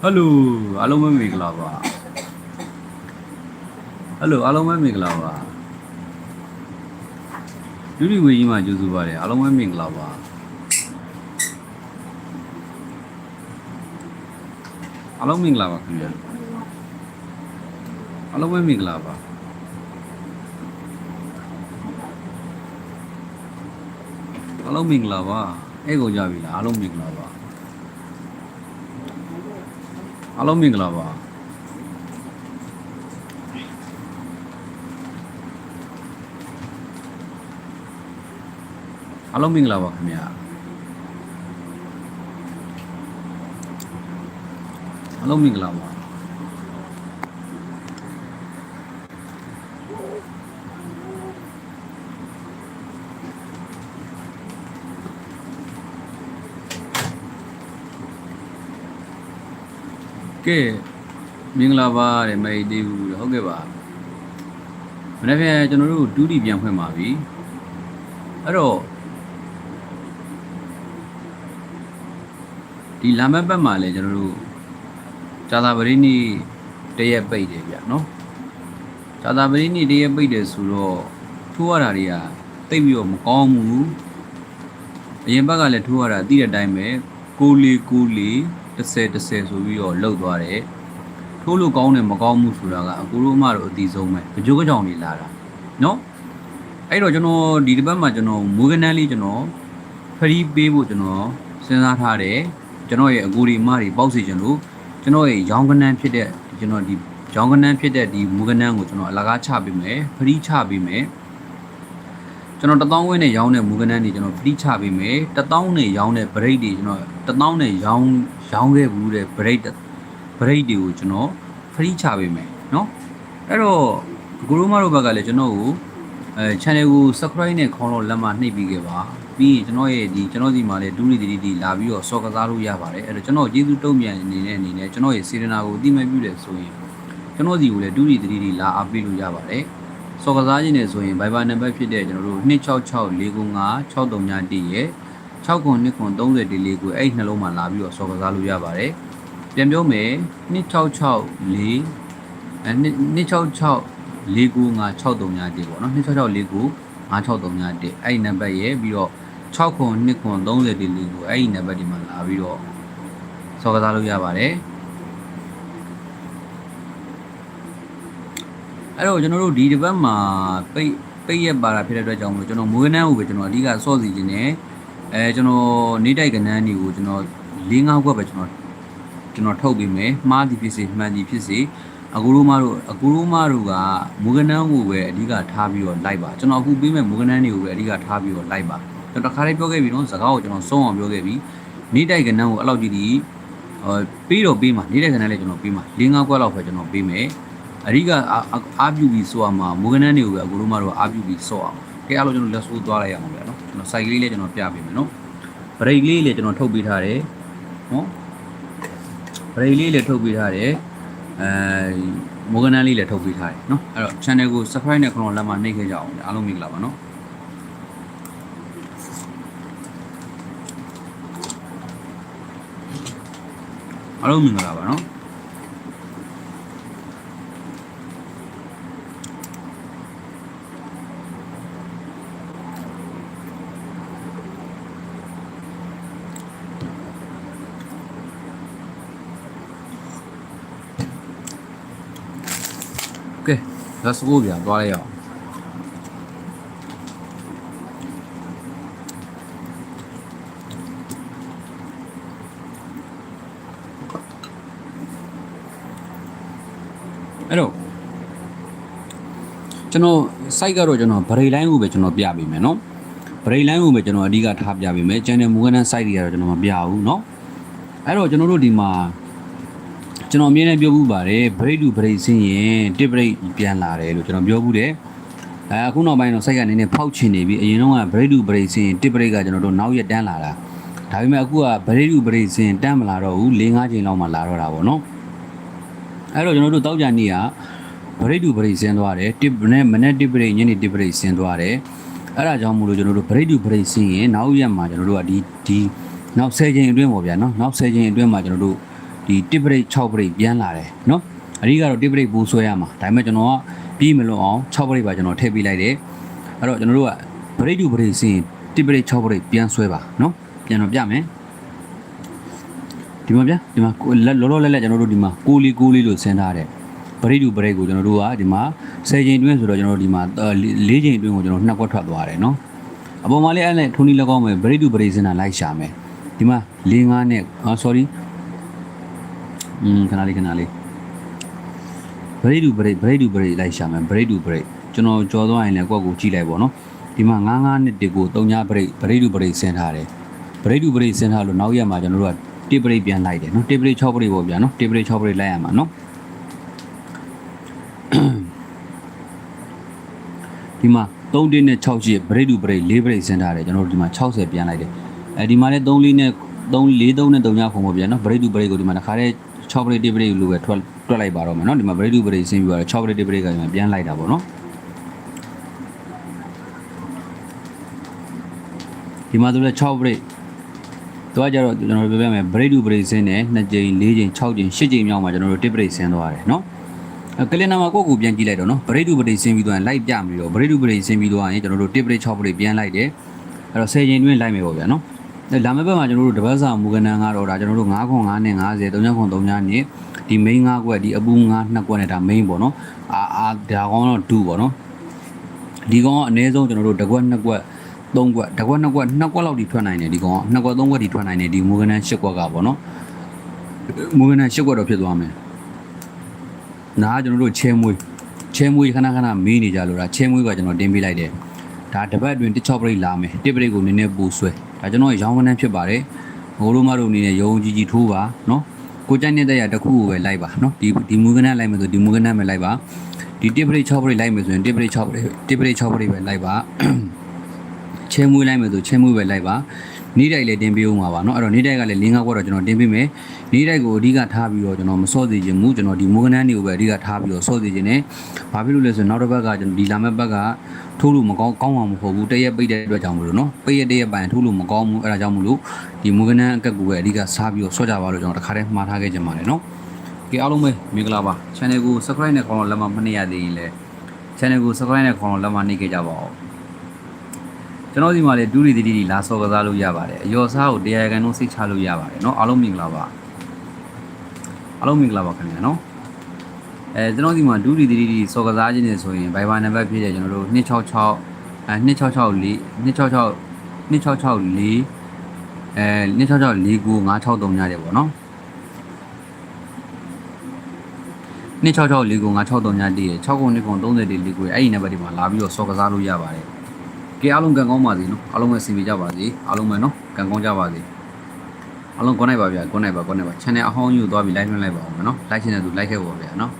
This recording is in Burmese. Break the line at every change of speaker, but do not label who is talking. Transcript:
ဟယ်လိုအားလုံးပဲမင်္ဂလာပါဟယ်လိုအားလုံးပဲမင်္ဂလာပါဒုတိဝေကြီးမှာကျေးဇူးပါတယ်အားလုံးပဲမင်္ဂလာပါအားလုံးမင်္ဂလာပါခင်ဗျာအားလုံးပဲမင်္ဂလာပါ အားလုံးမင်္ဂလာပါအဲ့ကိုကြပြီလားအားလုံးမင်္ဂလာပါအားလုံးမင်္ဂလာပါအားလုံးမင်္ဂလာပါခင်ဗျာအားလုံးမင်္ဂလာပါ ကဲမင်္ဂလာပါတဲ့မေတီးဘူးဟုတ်ကဲ့ပါမနေ့ကကျွန်တော်တို့ဒူးတီပြန်ဖွင့်ပါပြီအဲ့တော့ဒီလာမက်ဘက်မှာလည်းကျွန်တော်တို့ဇာတာပရိနိတရက်ပိတ်တယ်ဗျနော်ဇာတာပရိနိတရက်ပိတ်တယ်ဆိုတော့ထိုးရတာတွေကတိတ်ပြီးတော့မကောင်းဘူးအရင်ဘက်ကလည်းထိုးရတာသိတဲ့အတိုင်းပဲ 6လေး6လေး30 30ဆိုပြီးတော့လှုပ်သွားတယ်ထိုးလို့ကောင်းတယ်မကောင်းဘူးဆိုတာကအကူတို့အမတို့အတီးဆုံးပဲကြိုးကြောင်နေလာတာနော်အဲ့တော့ကျွန်တော်ဒီတစ်ပတ်မှာကျွန်တော်မူကနန်းလေးကျွန်တော်ဖရီးပေးဖို့ကျွန်တော်စဉ်းစားထားတယ်ကျွန်တော်ရဲ့အကူဒီအမတွေပေါက်စီကျွန်လို့ကျွန်တော်ရဲ့ရောင်းကနန်းဖြစ်တဲ့ကျွန်တော်ဒီရောင်းကနန်းဖြစ်တဲ့ဒီမူကနန်းကိုကျွန်တော်အလကားချပေးမယ်ဖရီးချပေးမယ် ကျွန်တော်1000ဝင်းနဲ့ရောင်းတဲ့မူကနန်းတွေကျွန်တော်ဖရီးချပေးမယ်1000နဲ့ရောင်းတဲ့ဘရိတ်တွေကျွန်တော်1000နဲ့ရောင်းရောင်းခဲ့ဘူးတဲ့ဘရိတ်ဘရိတ်တွေကိုကျွန်တော်ဖရီးချပေးမယ်เนาะအဲ့တော့ဂူရိုမတို့ဘက်ကလည်းကျွန်တော်ကိုအဲ channel ကို subscribe နဲ့ခေါင်းတော့လက်မနှိပ်ပြီးခဲ့ပါပြီးရင်ကျွန်တော်ရဲ့ဒီကျွန်တော်ဒီမှာလည်းဒူးလီတီတီလာပြီးတော့စော်ကစားလို့ရပါတယ်အဲ့တော့ကျွန်တော်ကျေးဇူးတုံ့ပြန်အနေနဲ့အနေနဲ့ကျွန်တော်ရဲ့စေတနာကိုအတိမတ်ပြုတယ်ဆိုရင်ကျွန်တော်စီကိုလည်းဒူးလီတီတီလာအားပေးလို့ရပါတယ် စော်ကစားခြင်းနဲ့ဆိုရင် Viber number ဖြစ်တဲ့ကျွန်တော်တို့266495 6391ရဲ့6ခွန်2ခွန်30ဒီလေးကိုအဲ့ဒီနှလုံးမှာလာပြီးတော့စော်ကစားလို့ရပါတယ်ပြန်ပြောမယ်2664အဲ266 49563ညတေပေါ့နော်266 49563ညတေအဲ့ဒီနံပါတ်ရဲ့ပြီးတော့6ခွန်2ခွန်30ဒီလေးကိုအဲ့ဒီနံပါတ်ဒီမှာလာပြီးတော့စော်ကစားလို့ရပါတယ် အဲ့တော့ကျွန်တော်တို့ဒီတစ်ပတ်မှာပိတ်ပိတ်ရက်ပါတာဖြစ်တဲ့အတွက်ကြောင့်မလို့ကျွန်တော်မွေးနှမ်းကိုပဲကျွန်တော်အဓိကစော့စီခြင်းနဲ့အဲကျွန်တော်နေတိုက်ကနန်းတွေကိုကျွန်တော်၄၅ခွက်ပဲကျွန်တော်ကျွန်တော်ထုတ်ပေးမယ်မှားသည်ဖြစ်စေမှန်သည်ဖြစ်စေအကူရိုးမတို့အကူရိုးမတို့ကမူကနန်းကိုပဲအဓိကထားပြီးတော့လိုက်ပါကျွန်တော်အခုပေးမဲ့မူကနန်းတွေကိုပဲအဓိကထားပြီးတော့လိုက်ပါကျွန်တော်တစ်ခါလေးပြောခဲ့ပြီနော်စကားကိုကျွန်တော်ဆုံးအောင်ပြောခဲ့ပြီနေတိုက်ကနန်းကိုအဲ့လောက်ကြီးဒီဟောပေးတော့ပေးမှာနေတိုက်ကနန်းလည်းကျွန်တော်ပေးမှာ၄၅ခွက်လောက်ပဲကျွန်တော်ပေးမယ် အဓိကအားပြုပြီးဆိုရမှာမူကနန်းတွေကိုပဲအကိုတို့မတို့အားပြုပြီးဆော့အောင်ကဲအဲ့လိုကျွန်တော်လက်ဆိုးသွားလိုက်ရအောင်ဗျာနော်ကျွန်တော်စိုက်ကလေးလည်းကျွန်တော်ပြပေးမယ်နော်ဘရိတ်လေးလည်းကျွန်တော်ထုတ်ပေးထားတယ်နော်ဘရိတ်လေးလည်းထုတ်ပေးထားတယ်အဲမူကနန်းလေးလည်းထုတ်ပေးထားတယ်နော်အဲ့တော့ channel ကို subscribe နဲ့ခလုံးလက်မှာနှိပ်ခဲ့ကြအောင်အားလုံးမင်္ဂလာပါနော်အားလုံးမင်္ဂလာပါနော် let's go ပြန်သွားလိုက်ရအောင်အဲ့တော့ကျွန်တော် site ကတော့ကျွန်တော်ဗရိတ်လိုင်းကိုပဲကျွန်တော်ပြပေးမယ်เนาะဗရိတ်လိုင်းကိုပဲကျွန်တော်အဓိကထားပြပေးမယ် channel မူကနန်း site တွေကတော့ကျွန်တော်မပြဘူးเนาะအဲ့တော့ကျွန်တော်တို့ဒီမှာ ကျွန်တော်အမြဲတမ်းပြောဘူးပါတယ်ဘရိတ်တူဘရိတ်ဆင်းရင်တစ်ဘရိတ်ပြန်လာတယ်လို့ကျွန်တော်ပြောဘူးတယ်အဲအခုနောက်ပိုင်းတော့စိုက်ကနေနေဖောက်ချင်နေပြီအရင်တော့ကဘရိတ်တူဘရိတ်ဆင်းရင်တစ်ဘရိတ်ကကျွန်တော်တို့နောက်ရက်တန်းလာတာဒါပေမဲ့အခုကဘရိတ်တူဘရိတ်ဆင်းတန်းမလာတော့ဘူး၄၅ချိန်လောက်မှလာတော့တာပေါ့နော်အဲ့တော့ကျွန်တော်တို့တောက်ကြနေ့ကဘရိတ်တူဘရိတ်ဆင်းသွားတယ်တစ်နဲ့မနေ့တစ်ဘရိတ်ညနေတစ်ဘရိတ်ဆင်းသွားတယ်အဲ့ဒါကြောင့်မို့လို့ကျွန်တော်တို့ break to break ဆင်းရင်နောက်ရက်မှာကျွန်တော်တို့ကဒီဒီနောက်10ချိန်အတွင်းပေါ့ဗျာနော်နောက်10ချိန်အတွင်းမှာကျွန်တော်တို့ ဒီ1 break 6 break ပြန်လာတယ်နော်အဓိကတော့1 break ပိုးဆွဲရမှာဒါပေမဲ့ကျွန်တော်ကပြီးမလို့အောင်6 break ပါကျွန်တော်ထည့်ပေးလိုက်တယ်အဲ့တော့ကျွန်တော်တို့က break to break ဆင်းရင်1 break 6 break ပြန်ဆွဲပါနော်ပြန်တော့ပြမယ်ဒီမှာဗျာဒီမှာကိုလက်လောလောလတ်လတ်ကျွန်တော်တို့ဒီမှာကိုလီကိုလီလို့ဆင်းထားတယ် break to break ကိုကျွန်တော်တို့ကဒီမှာ10ချိန်အတွင်းဆိုတော့ကျွန်တော်တို့ဒီမှာ4ချိန်အတွင်းကိုကျွန်တော်နှစ်ကွက်ထွက်သွားတယ်နော်အပေါ်မှာလေးအဲ့နဲ့ထုံးနီ၎င်းမယ် break to break စင်တာလိုက်ရှာမယ်ဒီမှာ၄၅နဲ့အာ sorry อืมခဏလေးခဏလေး break to break break to break လိုက်ရှာမယ် break to break ကျွန်တော်ကြော်သွားရင်လည်းကွက်ကိုကြည့်လိုက်ပေါ့နော်ဒီမှာ99နဲ့1ကို3ည break break to break ဆင်းထားတယ် break to break ဆင်းထားလို့နောက်ရက်မှာကျွန်တော်တို့က1 break ပြန်လိုက်တယ်နော်1 break 6 break ပေါ့ဗျာနော်1 break 6 break လိုက်ရမှာနော်ဒီမှာ3တင်းနဲ့6ရှိဘရိတ်တူဘရိတ်4ဘရိတ်ဆင်းထားတယ်ကျွန်တော်တို့ဒီမှာ60ပြန်လိုက်တယ်အဲဒီမှာလည်း3လေးနဲ့3 4 3နဲ့3ညခုံပေါ့ဗျာနော်ဘရိတ်တူဘရိတ်ကိုဒီမှာတစ်ခါတည်း 6ဘရိတ်1ဘရိတ်လို့ပဲထွက်တွက်လိုက်ပါတော့မယ်နော်ဒီမှာဘရိတ်တူဘရိတ်ဆင်းပြီးတော့6ဘရိတ်1ဘရိတ်ကဒီမှာပြန်လိုက်တာပေါ့နော်ဒီမှာဆိုလည်း6ဘရိတ်တော့ကြတော့ကျွန်တော်တို့ပြောပြမယ်ဘရိတ်တူဘရိတ်ဆင်းတယ်2ကြိမ်4ကြိမ်6ကြိမ်8ကြိမ်မြောက်မှာကျွန်တော်တို့1ဘရိတ်ဆင်းသွားတယ်နော်ကလင်နာမှာကိုယ့်ကိုပြန်ကြည့်လိုက်တော့နော်ဘရိတ်တူပရိတ်ဆင်းပြီးတော့လိုက်ပြပြီးတော့ဘရိတ်တူပရိတ်ဆင်းပြီးတော့ရင်ကျွန်တော်တို့တစ်ပရိတ်6ပရိတ်ပြန်လိုက်တယ်အဲ့တော့10ချိန်တွင်းလိုက်မယ်ပေါ့ဗျာနော်အဲ့ လာမယ့်ဘက်မှာကျွန်တော်တို့တပတ်စာမူကနန်ကတော့ဒါကျွန်တော်တို့9ခွန်9နဲ့50 3ခွန်3ညနဲ့ဒီ main 9ခွက်ဒီအပူ9နှစ်ခွက်နဲ့ဒါ main ပေါ့နော်အာအာဒါကောင်တော့2ပေါ့နော်ဒီကောင်ကအနည်းဆုံးကျွန်တော်တို့တစ်ခွက်နှစ်ခွက်3ခွက်တစ်ခွက်နှစ်ခွက်နှစ်ခွက်လောက်ဒီထွက်နိုင်တယ်ဒီကောင်ကနှစ်ခွက်3ခွက်ဒီထွက်နိုင်တယ်ဒီမူကနန်10ခွက်ကပေါ့နော်မူကနန်10ခွက်တော့ဖြစ်သွားမယ်နားကကျွန်တော်တို့ချဲမွေးချဲမွေးခဏခဏမေးနေကြလို့ဒါချဲမွေးကကျွန်တော်တင်ပေးလိုက်တယ်ဒါတစ်ပတ်အတွင်းတစ်ချော့ပရိတ်လာမယ်တစ်ပရိတ်ကိုနည်းနည်းပူဆွဲ ဒါကျွန်တော်ရောင်းကနန်းဖြစ်ပါတယ်ငိုတို့မတို့အနေနဲ့ရုံကြီးကြီးထိုးပါနော်ကိုကြိုက်နေတဲ့ရတစ်ခုကိုပဲလိုက်ပါနော်ဒီဒီမူကနန်းလိုက်မယ်ဆိုဒီမူကနန်းပဲလိုက်ပါဒီတစ်ပရိတ်ချော့ပရိတ်လိုက်မယ်ဆိုရင်တစ်ပရိတ်ချော့ပရိတ်တစ်ပရိတ်ချော့ပရိတ်ပဲလိုက်ပါချဲမွေးလိုက်မယ်ဆိုချဲမွေးပဲလိုက်ပါ နေ့တိုက်လည်းတင်ပေးဦးမှာပါเนาะအဲ့တော့နေ့တိုက်ကလည်း၄၅ခွက်တော့ကျွန်တော်တင်ပေးမယ်နေ့တိုက်ကိုအဓိကထားပြီးတော့ကျွန်တော်မစော့သေးခြင်းမူကျွန်တော်ဒီမိုးကနန်းတွေကိုပဲအဓိကထားပြီးတော့စော့သေးခြင်းနဲ့ဘာဖြစ်လို့လဲဆိုရင်နောက်တစ်ဘက်ကကျွန်တော်ဒီလာမဲ့ဘက်ကထိုးလို့မကောင်းကောင်းအောင်မဟုတ်ဘူးတရက်ပိတ်တဲ့အတွက်ကြောင့်မလို့เนาะပိတ်ရတဲ့ရက်ပိုင်းထိုးလို့မကောင်းဘူးအဲ့ဒါကြောင့်မလို့ဒီမိုးကနန်းအကက်ကိုပဲအဓိကစားပြီးတော့စော့ကြပါလို့ကျွန်တော်တခါတည်းမှားထားခဲ့ကြပါတယ်เนาะကဲအားလုံးပဲမင်္ဂလာပါ channel ကို subscribe နဲ့ခေါင်းတော့လက်မမနှိပ်ရသေးရင်လည်း channel ကို subscribe နဲ့ခေါင်းတော့လက်မနှိပ်ခဲ့ကြပါဦး ကျွန်တော်ဒီမှာလေဒူရီတီတီလာစော်ကစားလို့ရပါတယ်အယောစားကိုတရားကန်လုံးစိတ်ချလို့ရပါတယ်เนาะအားလုံးမင်္ဂလာပါအားလုံးမင်္ဂလာပါခင်ဗျာเนาะအဲကျွန်တော်ဒီမှာဒူရီတီတီစော်ကစားခြင်းနေဆိုရင် Viber နံပါတ်ပြည့်တယ်ကျွန်တော်တို့266အဲ2664 266 2664အဲ2664963ညတယ်ပေါ့เนาะ2664963ညတည်တယ်6ခု2ခု30တည်4ခုအဲ့ဒီနံပါတ်ဒီမှာလာပြီးတော့စော်ကစားလို့ရပါတယ် ကဲအားလုံးကံကောင်းပါစေနော်အားလုံးပဲစင်ပြေကြပါစေအားလုံးပဲနော်ကံကောင်းကြပါစေအားလုံးကိုနိုင်ပါဗျာကိုနိုင်ပါကိုနိုင်ပါ channel အဟောင်းယူသွားပြီး like လွှင့်လိုက်ပါအောင်မယ်နော် like ချင်တဲ့သူ like ခဲ့ပါဗျာနော်